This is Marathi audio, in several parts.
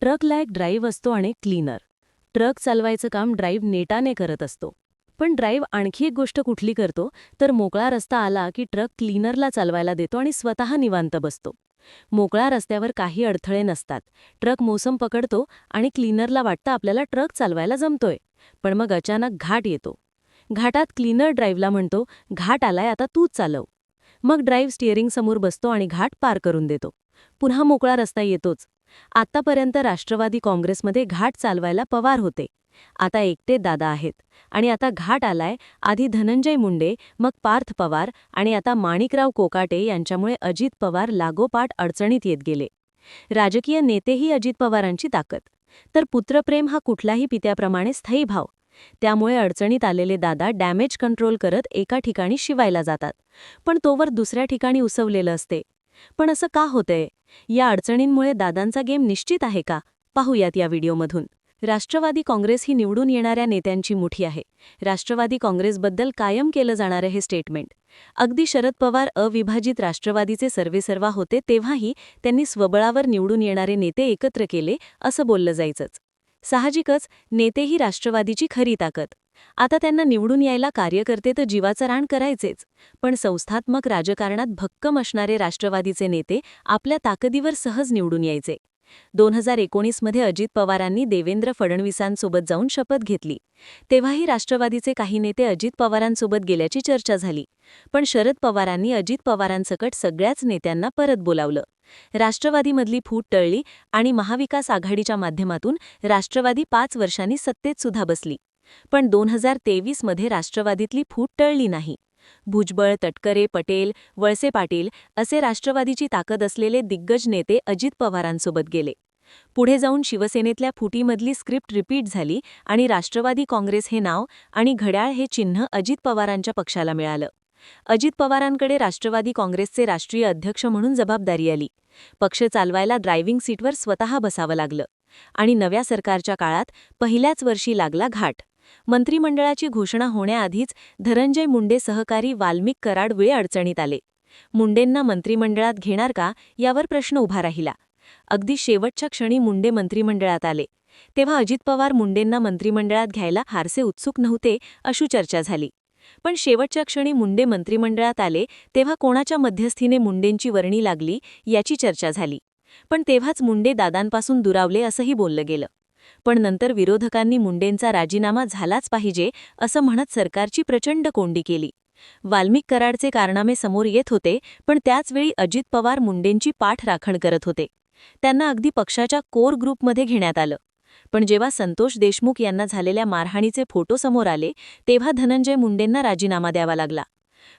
ट्रकला एक ड्राईव्ह असतो आणि क्लीनर. ट्रक चालवायचं काम ड्राईव्ह नेटाने करत असतो. पण ड्राईव्ह आणखी एक गोष्ट कुठली करतो तर मोकळा रस्ता आला की ट्रक क्लीनरला चालवायला देतो आणि स्वतः निवांत बसतो. मोकळ्या रस्त्यावर काही अडथळे नसतात. ट्रक मोसम पकडतो आणि क्लीनरला वाटतं आपल्याला ट्रक चालवायला जमतोय. पण मग अचानक घाट येतो. घाटात क्लीनर ड्राईव्हला म्हणतो घाट आलाय आता तूच चालव. मग ड्राईव्ह स्टिअरिंग समोर बसतो आणि घाट पार करून देतो. पुन्हा मोकळा रस्ता येतोच. आतापर्यंत राष्ट्रवादी काँग्रेसमध्ये घाट चालवायला पवार होते. आता एकटे दादा आहेत. आणि आता घाट आलाय आधी धनंजय मुंडे मग पार्थ पवार आणि आता माणिकराव कोकाटे यांच्यामुळे अजित पवार लागोपाठ अडचणीत येत गेले. राजकीय नेतेही अजित पवारांची ताकद. तर पुत्रप्रेम हा कुठलाही पित्याप्रमाणे स्थायी भाव. त्यामुळे अडचणीत आलेले दादा डॅमेज कंट्रोल करत एका ठिकाणी शिवायला जातात. पण तोवर दुसऱ्या ठिकाणी उसवलेलं असते. पण असं का होतंय? या अडचणींमुळे दादांचा गेम निश्चित आहे का? पाहूयात या व्हिडिओमधून. राष्ट्रवादी काँग्रेस ही निवडून येणाऱ्या नेत्यांची मुठी आहे. राष्ट्रवादी काँग्रेसबद्दल कायम केलं जाणारं हे स्टेटमेंट. अगदी शरद पवार अविभाजित राष्ट्रवादीचे सर्वेसर्वा होते तेव्हाही त्यांनी स्वबळावर निवडून येणारे नेते एकत्र केले असं बोललं जायचंच. साहजिकच नेते ही राष्ट्रवादीची खरी ताकद. आता त्यांना निवडून यायला कार्यकर्ते तर जीवाचं राण करायचेच. पण संस्थात्मक राजकारणात भक्कम असणारे राष्ट्रवादीचे नेते आपल्या ताकदीवर सहज निवडून यायचे. दोन हजार एकोणीसमध्ये अजित पवारांनी देवेंद्र फडणवीसांसोबत जाऊन शपथ घेतली. तेव्हाही राष्ट्रवादीचे काही नेते अजित पवारांसोबत गेल्याची चर्चा झाली. पण शरद पवारांनी अजित पवारांसकट सगळ्याच नेत्यांना परत बोलावलं. राष्ट्रवादीमधली फूट टळली आणि महाविकास आघाडीच्या माध्यमातून राष्ट्रवादी पाच वर्षांनी सत्तेत सुद्धा बसली. पण दोन हजार तेवीसमध्ये राष्ट्रवादीतली फूट टळली नाही. भुजबळ तटकरे पटेल वळसे पाटील असे राष्ट्रवादीची ताकद असलेले दिग्गज नेते अजित पवारांसोबत गेले. पुढे जाऊन शिवसेनेतल्या फुटीमधली स्क्रिप्ट रिपीट झाली आणि राष्ट्रवादी काँग्रेस हे नाव आणि घड्याळ हे चिन्ह अजित पवारांच्या पक्षाला मिळालं. अजित पवारांकडे राष्ट्रवादी काँग्रेसचे राष्ट्रीय अध्यक्ष म्हणून जबाबदारी आली. पक्ष चालवायला ड्रायव्हिंग सीटवर स्वतः बसावं लागलं. आणि नव्या सरकारच्या काळात पहिल्याच वर्षी लागला घाट. मंत्रिमंडळाची घोषणा होण्याआधीच धनंजय मुंडे सहकारी वाल्मिक कराड वेळ अडचणीत आले. मुंडेंना मंत्रिमंडळात घेणार का? यावर प्रश्न उभा राहिला. अगदी शेवटच्या क्षणी मुंडे मंत्रिमंडळात आले. तेव्हा अजित पवार मुंडेंना मंत्रिमंडळात घ्यायला फारसे उत्सुक नव्हते अशी चर्चा झाली. पण शेवटच्या क्षणी मुंडे मंत्रिमंडळात आले तेव्हा कोणाच्या मध्यस्थीने मुंडेंची वर्णी लागली याची चर्चा झाली. पण तेव्हाच मुंडे दादांपासून दुरावले असंही बोललं गेलं. पण नंतर विरोधकांनी मुंडेंचा राजीनामा झालाच पाहिजे असं म्हणत सरकारची प्रचंड कोंडी केली. वाल्मिक कराडचे कारनामे समोर येत होते पण त्याचवेळी अजित पवार मुंडेंची पाठ राखण करत होते. त्यांना अगदी पक्षाच्या कोर ग्रुपमध्ये घेण्यात आलं. पण जेव्हा संतोष देशमुख यांना झालेल्या मारहाणीचे फोटो समोर आले तेव्हा धनंजय मुंडेंना राजीनामा द्यावा लागला.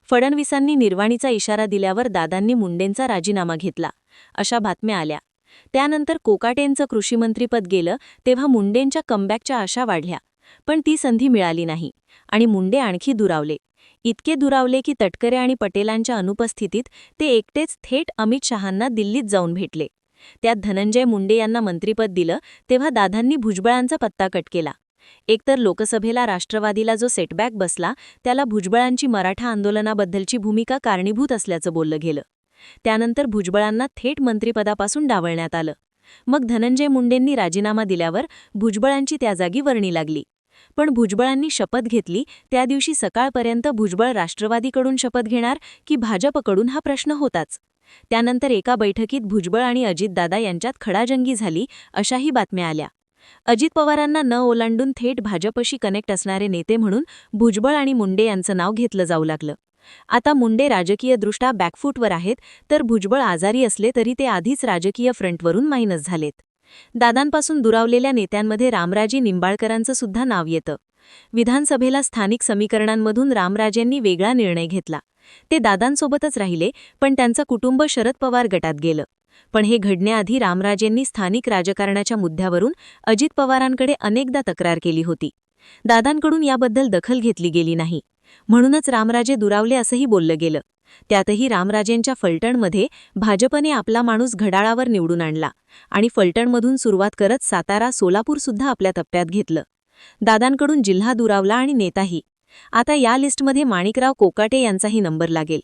फडणवीसांनी निर्वाणीचा इशारा दिल्यावर दादांनी मुंडेंचा राजीनामा घेतला. अशा बातम्या आल्या. त्यानंतर कोकाटेंचं कृषीमंत्रीपद गेलं तेव्हा मुंडेंच्या कमबॅकच्या आशा वाढल्या. पण ती संधी मिळाली नाही. आणि मुंडे आणखी दुरावले. इतके दुरावले की तटकरे आणि पटेलांच्या अनुपस्थितीत ते एकटेच थेट अमित शहांना दिल्लीत जाऊन भेटले. त्यात धनंजय मुंडे यांना मंत्रिपद दिलं तेव्हा दादांनी भुजबळांचा पत्ता कट केला. एकतर लोकसभेला राष्ट्रवादीला जो सेटबॅक बसला त्याला भुजबळांची मराठा आंदोलनाबद्दलची भूमिका कारणीभूत असल्याचं बोललं गेलं. त्यानंतर भुजबळांना थेट मंत्रिपदापासून डावळण्यात आलं. मग धनंजय मुंडेंनी राजीनामा दिल्यावर भुजबळांची त्या जागी वर्णी लागली. पण भुजबळांनी शपथ घेतली त्या दिवशी सकाळपर्यंत भुजबळ राष्ट्रवादीकडून शपथ घेणार की भाजपकडून हा प्रश्न होताच. त्यानंतर एका बैठकीत भुजबळ आणि अजितदादा यांच्यात खडाजंगी झाली अशाही बातम्या आल्या. अजित पवारांना न ओलांडून थेट भाजपशी कनेक्ट असणारे नेते म्हणून भुजबळ आणि मुंडे यांचं नाव घेतलं जाऊ लागलं. आता मुंडे राजकीयदृष्ट्या बॅकफूटवर आहेत तर भुजबळ आजारी असले तरी ते आधीच राजकीय फ्रंटवरून मायनस झालेत. दादांपासून दुरावलेल्या नेत्यांमध्ये रामराजे निंबाळकरांचं सुद्धा नाव येतं. विधानसभेला स्थानिक समीकरणांमधून रामराजेंनी वेगळा निर्णय घेतला. ते दादांसोबतच राहिले पण त्यांचं कुटुंब शरद पवार गटात गेलं. पण हे घडण्याआधी रामराजेंनी स्थानिक राजकारणाच्या मुद्द्यावरून अजित पवारांकडे अनेकदा तक्रार केली होती. दादांकडून याबद्दल दखल घेतली गेली नाही. म्हणूनच रामराजे दुरावले असंही बोललं गेलं. त्यातही रामराजेंच्या फलटणमध्ये भाजपने आपला माणूस घडाळावर निवडून आणला आणि फलटणमधून सुरुवात करत सातारा सोलापूर सुद्धा आपल्या टप्प्यात घेतलं. दादांकडून जिल्हा दुरावला आणि नेताही. आता या लिस्टमध्ये माणिकराव कोकाटे यांचाही नंबर लागेल.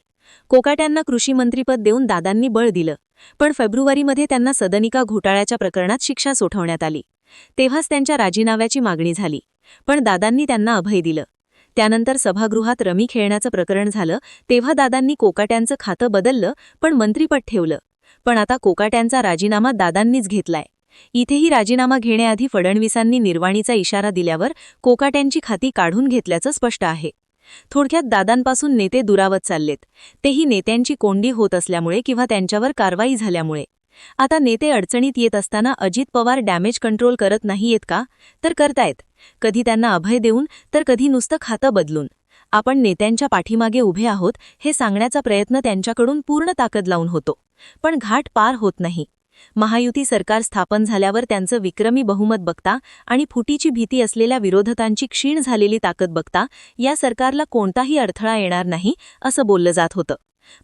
कोकाट्यांना कृषीमंत्रीपद देऊन दादांनी बळ दिलं पण फेब्रुवारीमध्ये त्यांना सदनिका घोटाळ्याच्या प्रकरणात शिक्षा सोठवण्यात आली. तेव्हाच त्यांच्या राजीनाव्याची मागणी झाली पण दादांनी त्यांना अभय दिलं. त्यानंतर सभागृहात रमी खेळण्याचं प्रकरण झालं तेव्हा दादांनी कोकाट्यांचं खातं बदललं पण मंत्रीपद ठेवलं. पण आता कोकाट्यांचा राजीनामा दादांनीच घेतलाय. इथेही राजीनामा घेण्याआधी फडणवीसांनी निर्वाणीचा इशारा दिल्यावर कोकाट्यांची खाती काढून घेतल्याचं स्पष्ट आहे. थोडक्यात दादांपासून नेते दुरावत चाललेत. तेही नेत्यांची कोंडी होत असल्यामुळे किंवा त्यांच्यावर कारवाई झाल्यामुळे. आता नेते अडचणीत येत असताना अजित पवार डॅमेज कंट्रोल करत नाहीयेत का? तर करतायत. कधी त्यांना अभय देऊन तर कधी नुसतं खातं बदलून. आपण नेत्यांच्या पाठीमागे उभे आहोत हे सांगण्याचा प्रयत्न त्यांच्याकडून पूर्ण ताकद लावून होतो. पण घाट पार होत नाही. महायुती सरकार स्थापन झाल्यावर त्यांचं विक्रमी बहुमत बघता आणि फुटीची भीती असलेल्या विरोधकांची क्षीण झालेली ताकद बघता या सरकारला कोणताही अडथळा येणार नाही असं बोललं जात होतं.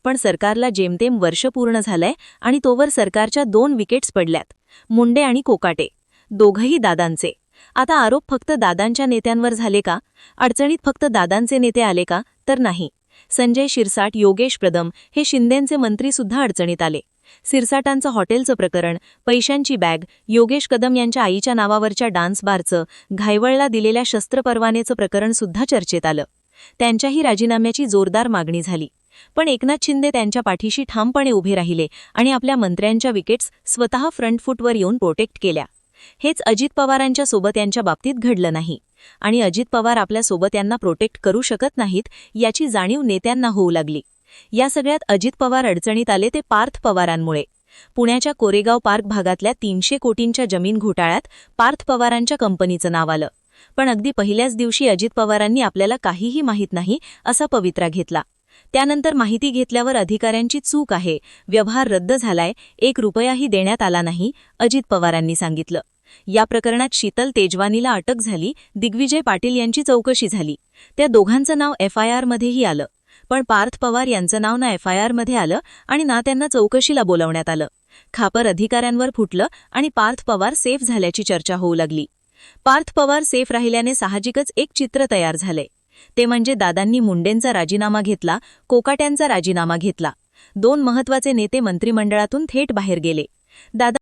पण सरकारला जेमतेम वर्ष पूर्ण झालंय आणि तोवर सरकारच्या दोन विकेट्स पडल्यात मुंडे आणि कोकाटे दोघंही दादांचे. आता आरोप फक्त दादांच्या नेत्यांवर झाले का? अडचणीत फक्त दादांचे नेते आले का? तर नाही. संजय शिरसाट योगेश प्रदम हे शिंदेंचे मंत्रीसुद्धा अडचणीत आले. सिरसाटांचं हॉटेलचं प्रकरण पैशांची बॅग योगेश कदम यांच्या आईच्या नावावरच्या डान्स बारचं घायवळला दिलेल्या शस्त्रपरवानेचं प्रकरण सुद्धा चर्चेत आलं. त्यांच्याही राजीनाम्याची जोरदार मागणी झाली. पण एकनाथ शिंदे त्यांच्या पाठीशी ठामपणे उभे राहिले आणि आपल्या मंत्र्यांच्या विकेट्स स्वतः फ्रंटफूटवर येऊन प्रोटेक्ट केल्या. हेच अजित पवारांच्या सोबत यांच्या बाबतीत घडलं नाही. आणि अजित पवार आपल्यासोबत यांना प्रोटेक्ट करू शकत नाहीत याची जाणीव नेत्यांना होऊ लागली. या सगळ्यात अजित पवार अडचणीत आले ते पार्थ पवारांमुळे. पुण्याच्या कोरेगाव पार्क भागातल्या तीनशे कोटींच्या जमीन घोटाळ्यात पार्थ पवारांच्या कंपनीचं नाव आलं. पण अगदी पहिल्याच दिवशी अजित पवारांनी आपल्याला काहीही माहीत नाही असा पवित्रा घेतला. त्यानंतर माहिती घेतल्यावर अधिकाऱ्यांची चूक आहे. व्यवहार रद्द झालाय. एक रुपयाही देण्यात आला नाही अजित पवारांनी सांगितलं. या प्रकरणात शीतल तेजवानीला अटक झाली. दिग्विजय पाटील यांची चौकशी झाली. त्या दोघांचं नाव एफ आलं. पण पार्थ पवार यांचं नाव ना एफ आय आलं आणि ना त्यांना चौकशीला बोलावण्यात आलं. खापर अधिकाऱ्यांवर फुटलं आणि पार्थ पवार सेफ झाल्याची चर्चा होऊ लागली. पार्थ पवार सेफ राहिल्याने साहजिकच एक चित्र तयार झालंय. ते म्हणजे दादांनी मुंडेंचा राजीनामा घेतला कोकाट्यांचा राजीनामा घेतला. दोन महत्त्वाचे नेते मंत्रिमंडळातून थेट बाहेर गेले. दादा